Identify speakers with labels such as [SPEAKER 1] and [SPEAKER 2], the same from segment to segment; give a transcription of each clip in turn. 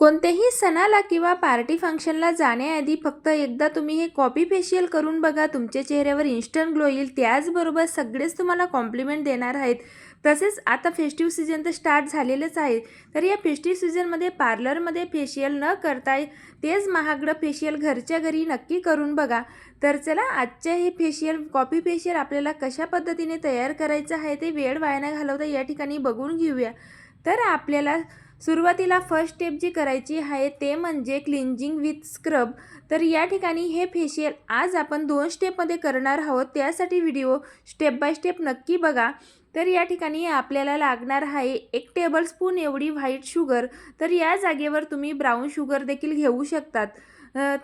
[SPEAKER 1] कोणत्याही सणाला किंवा पार्टी फंक्शनला जाण्याआधी फक्त एकदा तुम्ही हे कॉपी फेशियल करून बघा. तुमच्या चेहऱ्यावर इन्स्टंट ग्लो येईल. त्याचबरोबर सगळेच तुम्हाला कॉम्प्लिमेंट देणार आहेत. तसेच आता फेस्टिव्ह सीझन तर स्टार्ट झालेलंच आहे. तर या फेस्टिव्ह सीझनमध्ये पार्लरमध्ये फेशियल न करता तेच महागडं फेशियल घरच्या घरी नक्की करून बघा. तर चला आजच्या हे फेशियल कॉपी फेशियल आपल्याला कशा पद्धतीने तयार करायचं आहे ते वेळ वाया घालवता या ठिकाणी बघून घेऊया. तर आपल्याला सुरुवातीला फर्स्ट स्टेप जी करायची आहे ते म्हणजे क्लिन्जिंग विथ स्क्रब तर या ठिकाणी हे फेशियल आज आपण दोन स्टेपमध्ये करणार आहोत. त्यासाठी व्हिडिओ स्टेप बाय स्टेप नक्की बघा. तर या ठिकाणी आपल्याला लागणार आहे एक टेबलस्पून एवढी व्हाईट शुगर तर या जागेवर तुम्ही ब्राऊन शुगर देखील घेऊ शकतात.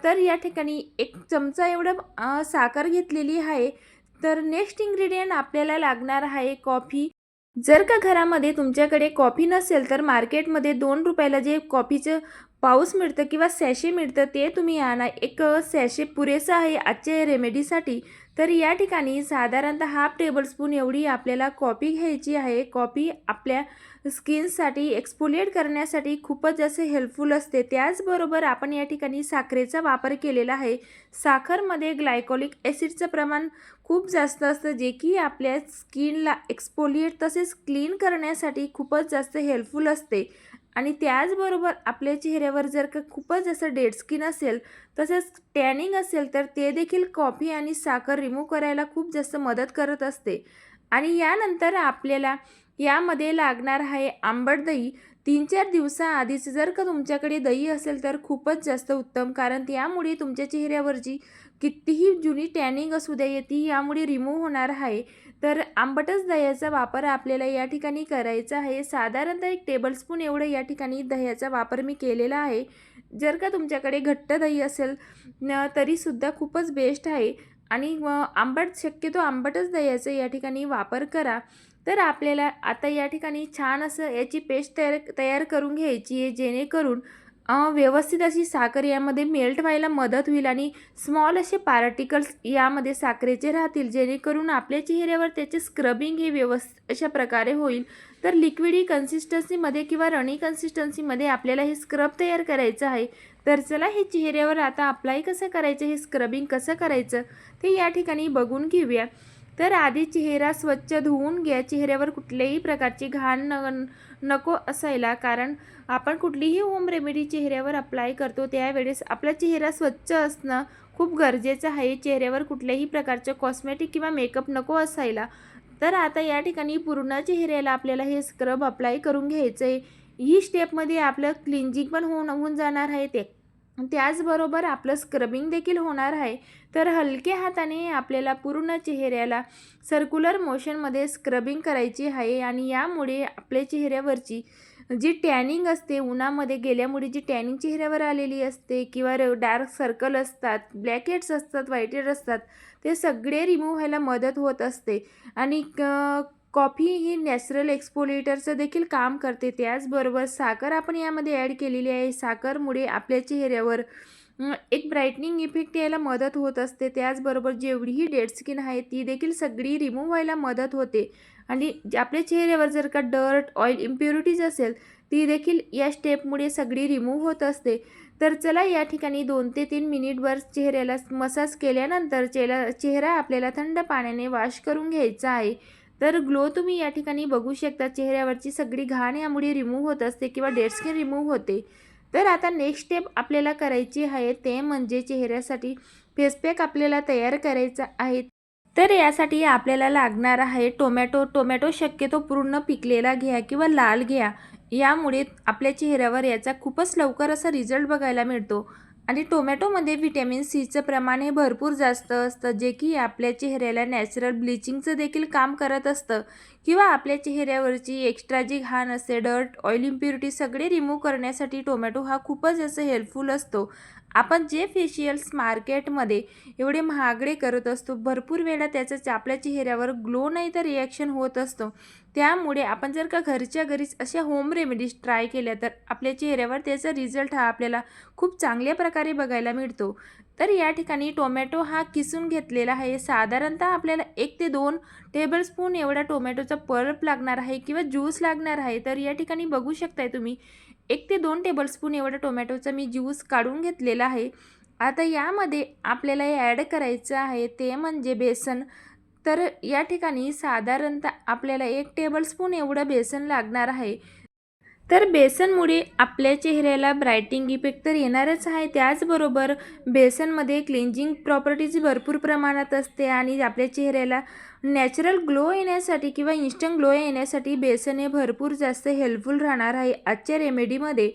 [SPEAKER 1] तर या ठिकाणी एक चमचा एवढं साखर घेतलेली आहे. तर नेक्स्ट इन्ग्रेडियंट आपल्याला लागणार आहे कॉफी जर का घरामध्ये तुमच्याकडे कॉफी नसेल तर मार्केटमध्ये दोन रुपयाला जे कॉफीचं पाऊस मिळतं किंवा सॅशे मिळतं ते तुम्ही आणा एक सॅशे पुरेसं आहे आजच्या रेमेडीसाठी तर या ठिकाणी साधारणतः हाफ टेबलस्पून एवढी आपल्याला कॉफी घ्यायची आहे. कॉफी आपल्या स्किनसाठी एक्सपोलिएट करण्यासाठी खूपच जास्त हेल्पफुल असते. त्याचबरोबर आपण या ठिकाणी साखरेचा वापर केलेला आहे. साखरमध्ये ग्लायकोलिक ॲसिडचं प्रमाण खूप जास्त असतं जे की आपल्या स्किनला एक्सपोलिएट तसेच क्लीन करण्यासाठी खूपच जास्त हेल्पफुल असते. आणि त्याचबरोबर आपल्या चेहऱ्यावर जर का खूपच जास्त डेड स्किन असेल तसेच टॅनिंग असेल तर ते देखील कॉफी आणि साखर रिमूव्ह करायला खूप जास्त मदत करत असते. आणि यानंतर आपल्याला यामध्ये लागणार आहे आंबट दही. तीन चार दिवसाआधीच जर का तुमच्याकडे दही असेल तर खूपच जास्त उत्तम कारण त्यामुळे तुमच्या चेहऱ्यावरची कितीही जुनी टॅनिंग असू द्या ती यामुळे रिमूव्ह होणार आहे. तर आंबटच दह्याचा वापर आपल्याला या ठिकाणी करायचा आहे. साधारणतः एक टेबलस्पून एवढं या ठिकाणी दह्याचा वापर मी केलेला आहे. जर का तुमच्याकडे घट्ट दही असेल न तरीसुद्धा खूपच बेस्ट आहे. आणि व आंबट शक्यतो आंबटच दह्याचा या ठिकाणी वापर करा. तर आपल्याला आता या ठिकाणी छान असं याची पेस्ट तयार तयार करून घ्यायची आहे जेणेकरून व्यवस्थित अशी साखर यामध्ये मेल्ट व्हायला मदत होईल आणि स्मॉल असे पार्टिकल्स यामध्ये साखरेचे राहतील जेणेकरून आपल्या चेहऱ्यावर त्याचे स्क्रबिंग हे व्यवस्थित अशा प्रकारे होईल. तर लिक्विडी कन्सिस्टन्सीमध्ये किंवा रणी कन्सिस्टन्सीमध्ये आपल्याला हे स्क्रब तयार करायचं आहे. तर चला हे चेहऱ्यावर आता अप्लाय कसं करायचं हे स्क्रबिंग कसं करायचं ते या ठिकाणी बघून घेऊया. तर आधी चेहरा स्वच्छ धुवून घ्या. चेहऱ्यावर कुठल्याही प्रकारची घाण न नको असायला कारण आपण कुठलीही होम रेमेडी चेहऱ्यावर अप्लाय करतो त्यावेळेस आपला चेहरा स्वच्छ असणं खूप गरजेचं आहे. चेहऱ्यावर कुठल्याही प्रकारचं कॉस्मेटिक किंवा मेकअप नको असायला. तर आता या ठिकाणी पूर्ण चेहऱ्याला आपल्याला हे स्क्रब अप्लाय करून घ्यायचं आहे ही स्टेपमध्ये आपलं क्लिन्जिंग पण होऊन होऊन जाणार आहे. ते त्याचबरोबर आपलं स्क्रबिंग देखील होणार आहे. तर हलक्या हाताने आपल्याला पूर्ण चेहऱ्याला सर्क्युलर मोशनमध्ये स्क्रबिंग करायची आहे आणि यामुळे आपल्या चेहऱ्यावरची जी टॅनिंग असते उन्हामध्ये गेल्यामुळे जी टॅनिंग चेहऱ्यावर आलेली असते किंवा डार्क सर्कल असतात ब्लॅक हेड्स असतात व्हाईट हेड असतात ते सगळे रिमूव्ह व्हायला मदत होत असते. आणि कॉफी ही नॅचरल एक्सपोलेटरचं देखील काम करते. त्याचबरोबर साखर आपण यामध्ये ॲड केलेली आहे. साखरमुळे आपल्या चेहऱ्यावर एक ब्राईटनिंग इफेक्ट यायला मदत होत असते. त्याचबरोबर जेवढीही डेड स्किन आहे ती देखील सगळी रिमूव्ह व्हायला मदत होते. आणि आपल्या चेहऱ्यावर जर का डर्ट ऑइल इम्प्युरिटीज असेल ती देखील या स्टेपमुळे सगळी रिमूव्ह होत असते. तर चला या ठिकाणी दोन ते तीन मिनिटभर चेहऱ्याला मसाज केल्यानंतर चेहरा चेहरा आपल्याला थंड पाण्याने वॉश करून घ्यायचा आहे. तर ग्लो तुम्ही या ठिकाणी बघू शकता चेहऱ्यावरची सगळी घाण यामुळे रिमूव्ह होत असते किंवा डेड स्किन रिमूव्ह होते. तर आता नेक्स्ट स्टेप आपल्याला करायची आहे ते म्हणजे चेहऱ्यासाठी फेसपॅक आपल्याला तयार करायचा आहे. तर यासाठी आपल्याला लागणार आहे टोमॅटो टोमॅटो शक्यतो पूर्ण पिकलेला घ्या किंवा लाल घ्या. यामुळे आपल्या चेहऱ्यावर याचा खूपच लवकर असा रिझल्ट बघायला मिळतो. आणि टोमॅटोमध्ये व्हिटॅमिन सीचं प्रमाण हे भरपूर जास्त असतं जे की आपल्या चेहऱ्याला नॅचरल ब्लिचिंगचं देखील काम करत असतं. किंवा आपल्या चेहऱ्यावरची एक्स्ट्रा जी घाण असते डर्ट ऑइल इम्प्युरिटी सगळे रिमूव्ह करण्यासाठी टोमॅटो हा खूपच असं हेल्पफुल असतो. आपण जे फेशियल्स मार्केटमध्ये एवढे महागडे करत असतो भरपूर वेळा त्याचं आपल्या चेहऱ्यावर ग्लो नाही तर रिॲक्शन होत असतो. त्यामुळे आपण जर का घरच्या घरीच अशा होम रेमेडीज ट्राय केल्या तर आपल्या चेहऱ्यावर त्याचा रिझल्ट हा आपल्याला खूप चांगल्या प्रकारे बघायला मिळतो. तर या ठिकाणी टोमॅटो हा किसून घेतलेला आहे. साधारणतः आपल्याला एक ते दोन टेबलस्पून एवढा टोमॅटोचा पल्प लागणार आहे किंवा ज्यूस लागणार आहे. तर या ठिकाणी बघू शकताय तुम्ही एक ते दोन टेबलस्पून एवढा टोमॅटोचा मी ज्यूस काढून घेतलेला आहे. आता यामध्ये आपल्याला ॲड करायचं आहे ते म्हणजे बेसन. तर या ठिकाणी साधारणतः आपल्याला एक टेबलस्पून एवढं बेसन लागणार आहे. तर बेसनमुळे आपल्या चेहऱ्याला ब्रायटिंग इफेक्ट तर येणारच आहे. त्याचबरोबर बेसनमध्ये क्लिन्जिंग प्रॉपर्टीज भरपूर प्रमाणात असते आणि आपल्या चेहऱ्याला नॅचरल ग्लो येण्यासाठी किंवा इन्स्टंट ग्लो येण्यासाठी बेसन हे भरपूर जास्त हेल्पफुल राहणार आहे आजच्या रेमेडीमध्ये.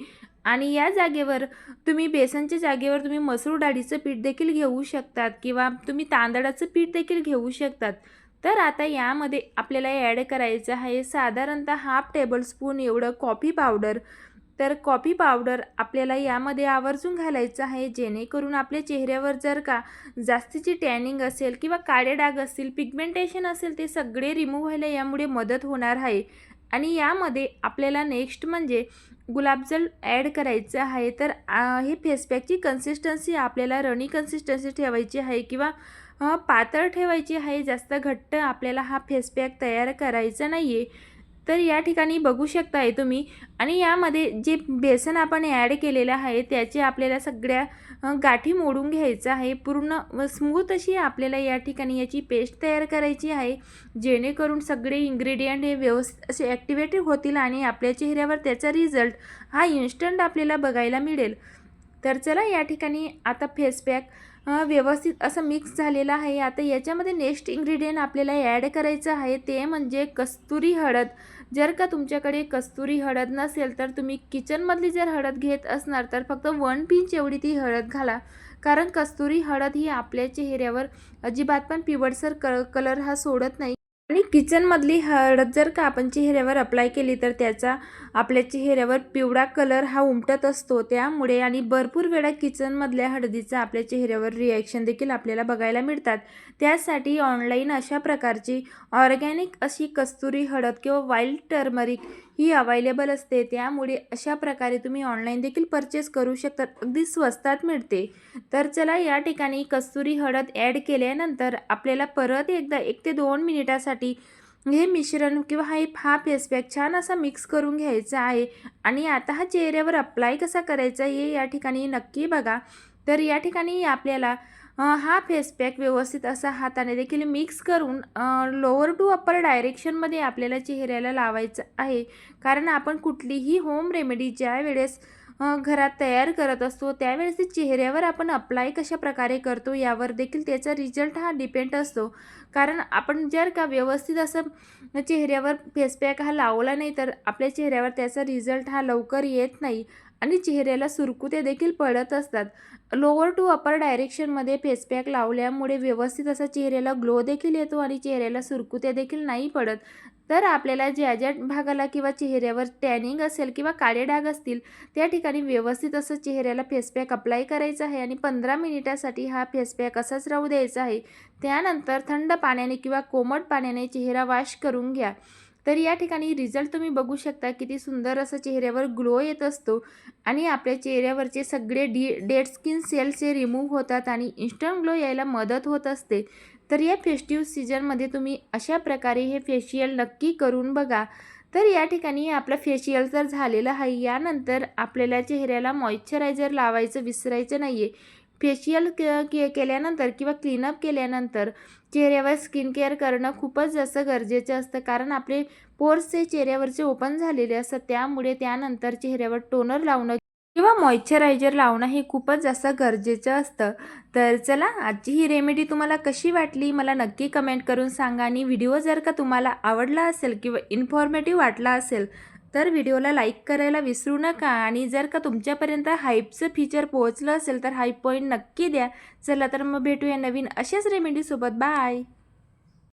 [SPEAKER 1] आणि या जागेवर तुम्ही बेसनच्या जागेवर तुम्ही मसूर डाळीचं पीठ देखील घेऊ शकतात किंवा तुम्ही तांदळाचं पीठ देखील घेऊ शकतात. तर आता यामध्ये आपल्याला ॲड करायचं आहे. साधारणतः हाफ टेबलस्पून एवढं कॉफी पावडर तर कॉफी पावडर आपल्याला यामध्ये आवर्जून घालायचं आहे. जेणेकरून आपल्या चेहऱ्यावर जर का जास्तीची टॅनिंग असेल किंवा काळे डाग असतील पिगमेंटेशन असेल ते सगळे रिमूव्ह व्हायला यामुळे मदत होणार आहे. आणि यामध्ये आपल्याला नेक्स्ट म्हणजे गुलाबजल ॲड करायचं आहे. तर हे फेसपॅकची कन्सिस्टन्सी आपल्याला रणी कन्सिस्टन्सी ठेवायची आहे किंवा पातळ ठेवायची आहे जास्त घट्ट आपल्याला हा फेसपॅक तयार करायचा नाही आहे तर या ठिकाणी बघू शकताय तुम्ही. आणि यामध्ये जे बेसन आपण ॲड केलेलं आहे त्याचे आपल्याला सगळ्या गाठी मोडून घ्यायचं आहे. पूर्ण स्मूथ अशी आपल्याला या ठिकाणी याची पेस्ट तयार करायची आहे. जेणेकरून सगळे इन्ग्रेडियंट हे व्यवस्थित असे ॲक्टिवेटेड होतील आणि आपल्या चेहऱ्यावर त्याचा रिझल्ट हा इन्स्टंट आपल्याला बघायला मिळेल. तर चला या ठिकाणी आता फेस पॅक व्यवस्थित असं मिक्स झालेलं आहे. आता याच्यामध्ये नेक्स्ट इन्ग्रेडियंट आपल्याला ॲड करायचं आहे ते म्हणजे कस्तुरी हळद. जर का तुमच्याकडे कस्तुरी हळद नसेल तर तुम्ही किचनमधली जर हळद घेत असणार तर फक्त वन पिंच एवढी ती हळद घाला. कारण कस्तुरी हळद ही आपल्या चेहऱ्यावर अजिबात पण पिवळसर क कलर हा सोडत नाही. आणि किचनमधली हळद जर का आपण चेहऱ्यावर अप्लाय केली तर त्याचा आपल्या चेहऱ्यावर पिवळा कलर हा उमटत असतो. त्यामुळे आणि भरपूर वेळा किचनमधल्या हळदीचा आपल्या चेहऱ्यावर रिॲक्शन देखील आपल्याला बघायला मिळतात. त्यासाठी ऑनलाईन अशा प्रकारची ऑर्गॅनिक अशी कस्तुरी हळद किंवा वाईल्ड टर्मरिक ही अवेलेबल असते. त्यामुळे अशा प्रकारे तुम्ही ऑनलाईन देखील परचेस करू शकतात अगदी स्वस्तात मिळते. तर चला या ठिकाणी कस्तुरी हळद ॲड केल्यानंतर आपल्याला परत एकदा एक ते दोन मिनिटासाठी हे मिश्रण किंवा हा हा फेसपॅक छान असा मिक्स करून घ्यायचा आहे. आणि आता हा चेहऱ्यावर अप्लाय कसा करायचा हे या ठिकाणी नक्की बघा. तर या ठिकाणी आपल्याला हा फेस पॅक व्यवस्थित असा हाताने देखील मिक्स करून लोअर टू अप्पर डायरेक्शनमध्ये आपल्याला चेहऱ्याला लावायचं आहे. कारण आपण कुठलीही होम रेमेडी ज्या वेळेस घरात तयार करत असतो त्यावेळेस ते चेहऱ्यावर आपण अप्लाय कशा प्रकारे करतो यावर देखील त्याचा रिझल्ट हा डिपेंड असतो. कारण आपण जर का व्यवस्थित असं चेहऱ्यावर फेस पॅक हा लावला नाही तर आपल्या चेहऱ्यावर त्याचा रिझल्ट हा लवकर येत नाही. आणि चेहऱ्याला सुरकुत्या देखील पडत असतात. लोअर टू अपर डायरेक्शनमध्ये फेस पॅक लावल्यामुळे व्यवस्थित असा चेहऱ्याला ग्लो देखील येतो आणि चेहऱ्याला सुरकुत्या देखील नाही पडत. तर आपल्याला ज्या ज्या भागाला किंवा चेहऱ्यावर टॅनिंग असेल किंवा काळे डाग असतील त्या ठिकाणी व्यवस्थित असं चेहऱ्याला फेस पॅक अप्लाय करायचं आहे आणि पंधरा मिनिटासाठी हा फेस पॅक असाच राहू द्यायचा आहे. त्यानंतर थंड पाण्याने किंवा कोमट पाण्याने चेहरा वॉश करून घ्या. तर या ठिकाणी रिझल्ट तुम्ही बघू शकता किती सुंदर असं चेहऱ्यावर ग्लो येत असतो आणि आपल्या चेहऱ्यावरचे सगळे डी डेड स्किन सेल्स हे रिमूव्ह होतात आणि इन्स्टंट ग्लो यायला मदत होत असते. तर या फेस्टिव्ह सीजनमध्ये तुम्ही अशा प्रकारे हे फेशियल नक्की करून बघा. तर या ठिकाणी आपलं फेशियल तर झालेलं आहे. यानंतर आपल्याला चेहऱ्याला मॉइश्चरायझर लावायचं विसरायचं नाही आहे फेशियल के के केल्यानंतर किंवा क्लीनअप केल्यानंतर चेहऱ्यावर स्किन केअर करणं खूपच जास्त गरजेचं असतं. कारण आपले पोर्स हे चेहऱ्यावरचे ओपन झालेले असतात. त्यामुळे त्यानंतर चेहऱ्यावर टोनर लावणं किंवा मॉइश्चरायझर लावणं हे खूपच जास्त गरजेचं असतं. तर चला आजची ही रेमेडी तुम्हाला कशी वाटली? मला नक्की कमेंट करून सांगा. आणि व्हिडिओ जर का तुम्हाला आवडला असेल किंवा इन्फॉर्मेटिव्ह वाटला असेल तर व्हिडिओला लाईक करायला विसरू नका आणि जर का तुमच्यापर्यंत हाईपचं फीचर पोहोचलं असेल तर हाईप पॉईंट नक्की द्या. चला तर मग भेटूया नवीन अशाच रेमेडीसोबत बाय